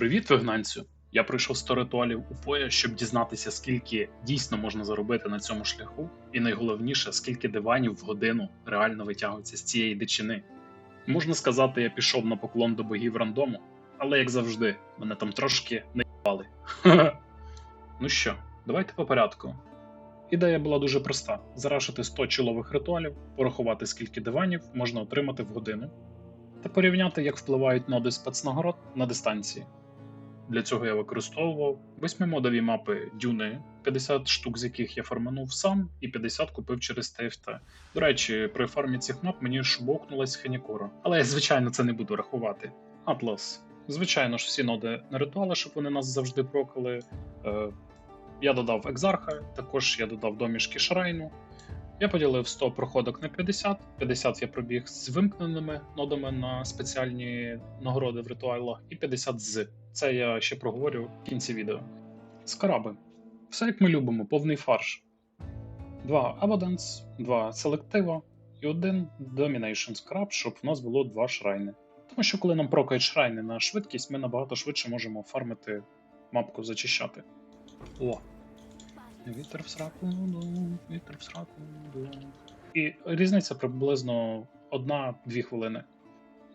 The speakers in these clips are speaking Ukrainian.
Привіт, вигнанцю! Я пройшов 100 ритуалів у поя, щоб дізнатися, скільки дійсно можна заробити на цьому шляху, і найголовніше, скільки диванів в годину реально витягується з цієї дичини. Можна сказати, я пішов на поклон до богів рандому, але як завжди, мене там трошки не їбали. Ну що, давайте по порядку. Ідея була дуже проста: зарашити 100 чолових ритуалів, порахувати, скільки диванів можна отримати в годину, та порівняти, як впливають ноди спецнагород на дистанції. Для цього я використовував восьмимодові мапи Дюни, 50 штук з яких я форманув сам, і 50 купив через TFT. До речі, при фармі цих мап мені шубовкнулась Хенікора. Але я, звичайно, це не буду рахувати. Атлас. Звичайно ж, всі ноди на ритуали, щоб вони нас завжди прокали. Е, я додав екзарха, також я додав домішки Шрайну. Я поділив 100 проходок на 50, 50 я пробіг з вимкненими нодами на спеціальні нагороди в ритуалах, і 50 з. Це я ще проговорю в кінці відео. Скараби. Все як ми любимо, повний фарш. Два Abundance, два селектива і один Domination Скраб, щоб в нас було два шрайни. Тому що коли нам прокають шрайни на швидкість, ми набагато швидше можемо фармити мапку зачищати. О, Вітер в сраку, дум, вітер в сраку. дум. І різниця приблизно 1-2 хвилини.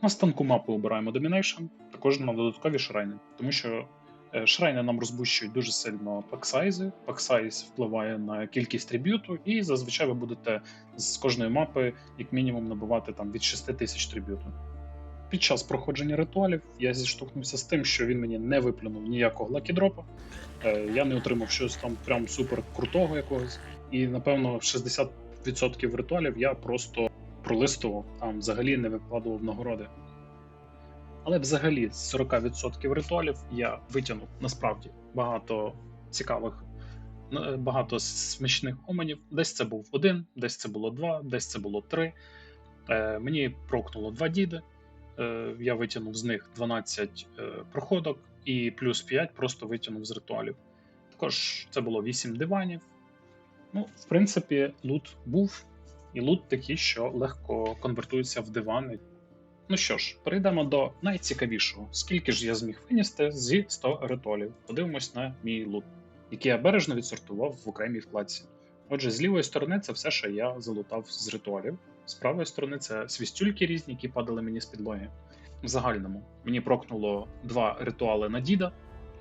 На станку мапи обираємо Domination, також на додаткові шрайни, тому що е, шрайни нам розбущують дуже сильно паксайзи. Паксайз впливає на кількість триб'юту, і зазвичай ви будете з кожної мапи як мінімум набувати там від 6 тисяч триб'юту. Під час проходження ритуалів я зіштовхнувся з тим, що він мені не виплюнув ніякого лакідропа. Е, Я не отримав щось там прям супер крутого якогось. І напевно 60% ритуалів я просто пролистував, там взагалі не викладував нагороди. Але взагалі з 40% ритуалів я витягнув насправді багато цікавих, е, багато смачних оманів. Десь це був один, десь це було два, десь це було три. Е, Мені прокнуло два діди. Е, Я витягнув з них 12 е, проходок і плюс 5 просто витягнув з ритуалів. Також це було 8 диванів. Ну, в принципі, лут був, і лут такий, що легко конвертується в дивани. Ну що ж, перейдемо до найцікавішого. Скільки ж я зміг винести зі 100 ритуалів? Подивимось на мій лут, який я бережно відсортував в окремій вкладці. Отже, з лівої сторони це все, що я залутав з ритуалів. З правої сторони це свістюльки різні, які падали мені з підлоги. В загальному мені прокнуло два ритуали на діда,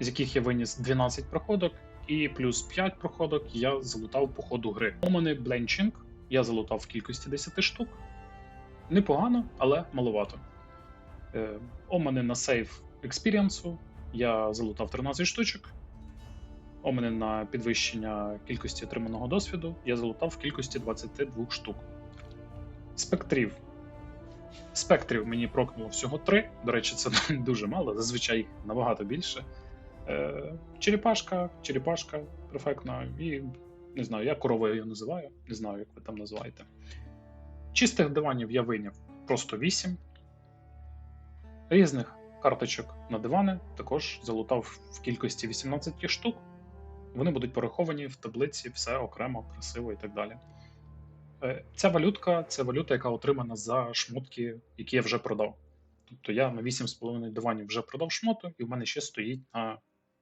з яких я виніс 12 проходок, і плюс 5 проходок я залутав по ходу гри. Омани Бленчинг я залутав в кількості 10 штук. Непогано, але маловато. Е, Омани на сейф експіріансу я залутав 13 штучок. Омани на підвищення кількості отриманого досвіду я залутав в кількості 22 штук. Спектрів. Спектрів мені прокнуло всього 3. До речі, це дуже мало, зазвичай їх набагато більше. Е, черепашка, черепашка перфектна, і не знаю, я коровою її називаю, не знаю, як ви там називаєте. Чистих диванів я вийняв просто 8. Різних карточок на дивани також залутав в кількості 18 штук. Вони будуть пораховані в таблиці, все окремо, красиво і так далі. Е, Ця валютка це валюта, яка отримана за шмотки, які я вже продав. Тобто я на 8,5 диванів вже продав шмоту, і в мене ще стоїть на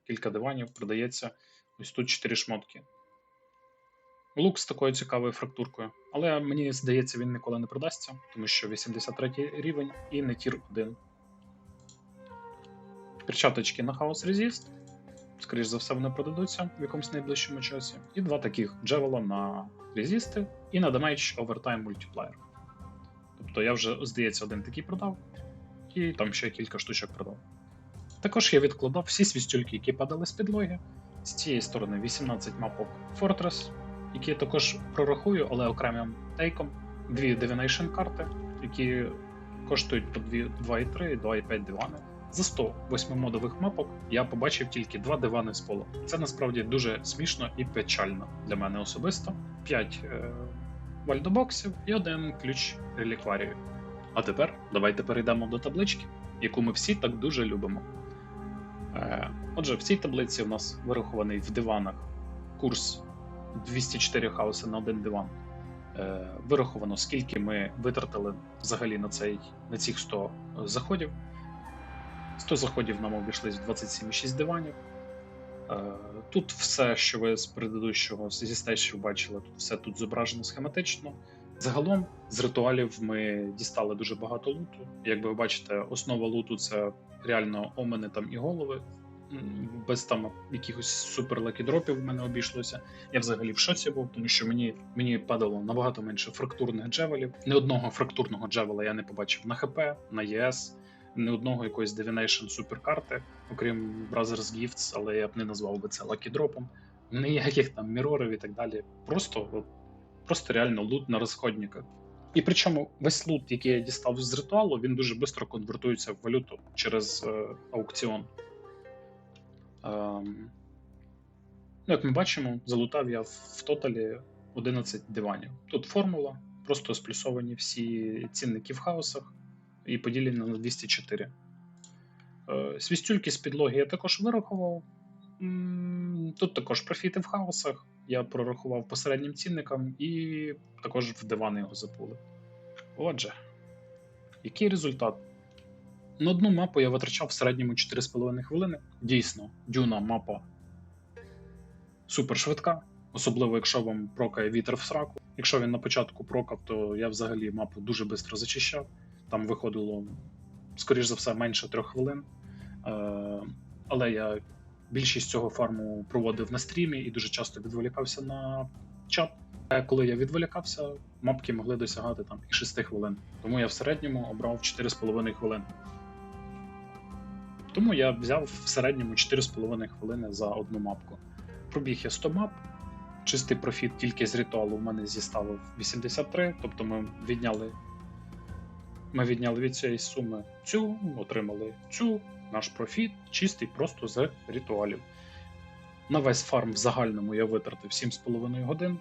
кілька диванів, продається ось тут 4 шмотки. Лук з такою цікавою фрактуркою. Але мені здається, він ніколи не продасться, тому що 83 рівень і не тір 1. Перчаточки на Хаос Resist. Скоріше за все, вони продадуться в якомусь найближчому часі. І два таких джевела на резісти і на Damage Overtime Multiplier. Тобто я вже, здається, один такий продав, і там ще кілька штучок продав. Також я відкладав всі свістюльки, які падали з підлоги. З цієї сторони 18 мапок Fortress, які я також прорахую, але окремим тейком. Дві Divination карти, які коштують по 2,3 і 2,5 дивани. За 100 восьмимодових мапок я побачив тільки два дивани з полу. Це насправді дуже смішно і печально для мене особисто. 5 е, вальдобоксів і один ключ релікварію. А тепер давайте перейдемо до таблички, яку ми всі так дуже любимо. Е, отже, в цій таблиці у нас вирахований в диванах курс 204 хауси на один диван. Е, вираховано, скільки ми витратили взагалі на цей, на цих 100 заходів. 100 заходів нам обійшлись в 27,6 диванів. Е, Тут все, що ви з предыдущого зі стейшів бачили, тут все тут зображено схематично. Загалом з ритуалів ми дістали дуже багато луту. Як ви бачите, основа луту це реально омени там і голови. Без там якихось супер лекідропів в мене обійшлося. Я взагалі в шоці був, тому що мені, мені падало набагато менше фрактурних джевелів. Ні одного фрактурного джевела я не побачив на ХП, на ЄС, ні одного якоїсь Divination суперкарти, окрім Brothers Gifts, але я б не назвав би це лакідропом. Ніяких там мірорів і так далі. Просто, просто реально лут на розходниках. І причому весь лут, який я дістав з ритуалу, він дуже швидко конвертується в валюту через е, аукціон. Ем, ну, як ми бачимо, залутав я в тоталі 11 диванів. Тут формула, просто сплюсовані всі цінники в хаосах і поділені на 204. Е, Свістюльки з підлоги я також вирахував. Тут також профіти в хаосах. Я прорахував по середнім цінникам і також в дивани його запули. Отже, який результат? На одну мапу я витрачав в середньому 4,5 хвилини. Дійсно, дюна мапа супер швидка, особливо якщо вам прокає вітер в сраку. Якщо він на початку прокав, то я взагалі мапу дуже швидко зачищав. Там виходило, скоріш за все, менше трьох хвилин. Е, але я більшість цього фарму проводив на стрімі і дуже часто відволікався на чат. А коли я відволікався, мапки могли досягати там і 6 хвилин. Тому я в середньому обрав 4,5 хвилини. Тому я взяв в середньому 4,5 хвилини за одну мапку. Пробіг я 100 мап. Чистий профіт тільки з ритуалу в мене зіставив 83, тобто ми відняли. Ми відняли від цієї суми цю, отримали цю, наш профіт чистий просто з ритуалів. На весь фарм в загальному я витратив 7,5 годин.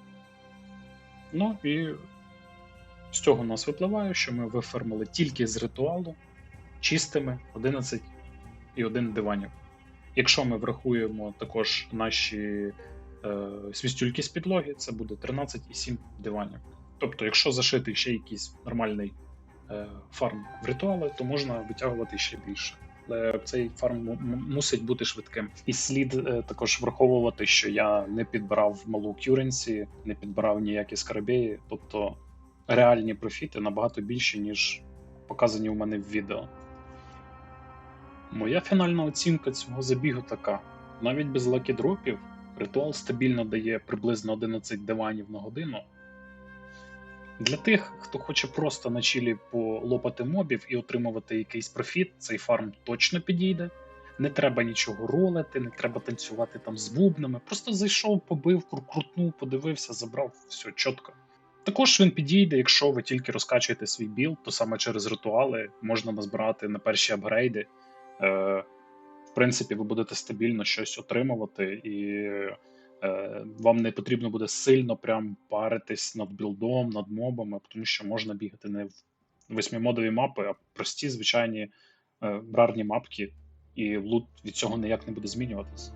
Ну і з цього у нас випливає, що ми вифармили тільки з ритуалу чистими 11 і 1 диванів. Якщо ми врахуємо також наші е, свістюльки з підлоги, це буде 13,7 диванів. Тобто, якщо зашити ще якийсь нормальний фарм в ритуали, то можна витягувати ще більше. Але цей фарм мусить бути швидким. І слід е, також враховувати, що я не підбирав малу кюренсі, не підбирав ніякі скарабеї, тобто реальні профіти набагато більші, ніж показані у мене в відео. Моя фінальна оцінка цього забігу така: навіть без лакідропів ритуал стабільно дає приблизно 11 диванів на годину. Для тих, хто хоче просто на чілі полопати мобів і отримувати якийсь профіт, цей фарм точно підійде. Не треба нічого ролити, не треба танцювати там з бубнами. Просто зайшов, побив, кру- крутнув, подивився, забрав, все чітко. Також він підійде, якщо ви тільки розкачуєте свій білд, то саме через ритуали можна назбирати на перші апгрейди. Е, в принципі, ви будете стабільно щось отримувати, і вам не потрібно буде сильно прям паритись над білдом, над мобами, тому що можна бігати не в восьмимодові мапи, а прості звичайні е, рарні мапки, і лут від цього ніяк не буде змінюватись.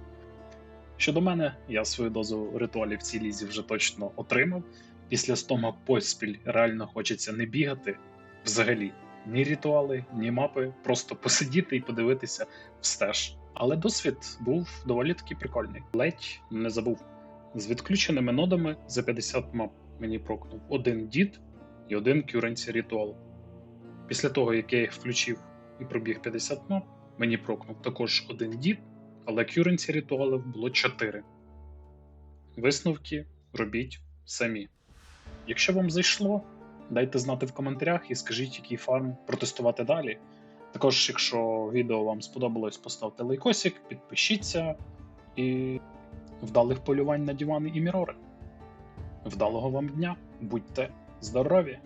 Щодо мене, я свою дозу ритуалів в цій лізі вже точно отримав. Після 100 мап поспіль реально хочеться не бігати взагалі. Ні ритуали, ні мапи, просто посидіти і подивитися в стеж. Але досвід був доволі таки прикольний. Ледь не забув. З відключеними нодами за 50 мап мені прокнув один дід і один currency ритуал. Після того, як я їх включив і пробіг 50 мап, мені прокнув також один дід, але currency ритуалів було 4. Висновки робіть самі. Якщо вам зайшло, дайте знати в коментарях і скажіть, який фарм протестувати далі. Також, якщо відео вам сподобалось, поставте лайкосик, підпишіться і вдалих полювань на дивани і мірори. Вдалого вам дня, будьте здорові!